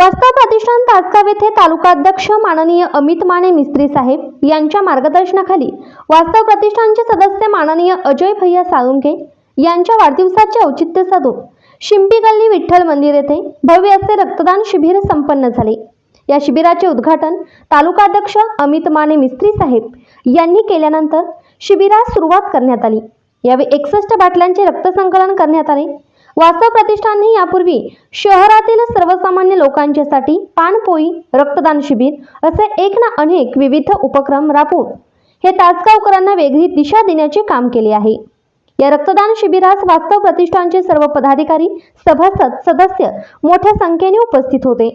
प्रतिष्ठान तासगाव येथे तालुकाध्यक्ष माननीय अमित माने मिस्त्री साहेब यांच्या मार्गदर्शनाखाली वास्तव प्रतिष्ठानचे सदस्य माननीय अजय भैया साळुंके यांच्या वाढदिवसाचे औचित्य साधून शिंपी गल्ली विठ्ठल मंदिर येथे भव्य असे रक्तदान शिबिर संपन्न झाले. या शिबिराचे उद्घाटन तालुकाध्यक्ष अमित माने मिस्त्री साहेब यांनी केल्यानंतर शिबिरास सुरुवात करण्यात आली. यावेळी एकसष्ट बाटल्यांचे रक्तसंकलन करण्यात आले. वास्तव प्रतिष्ठानने यापूर्वी शहरातील सर्वसामान्य लोकांच्यासाठी पाणपोई रक्तदान शिबिर असे एक ना अनेक विविध उपक्रम राबवून हे तासगावकरांना वेगळी दिशा देण्याचे काम केले आहे. या रक्तदान शिबिरास वास्तव प्रतिष्ठानचे सर्व पदाधिकारी सभासद सदस्य मोठ्या संख्येने उपस्थित होते.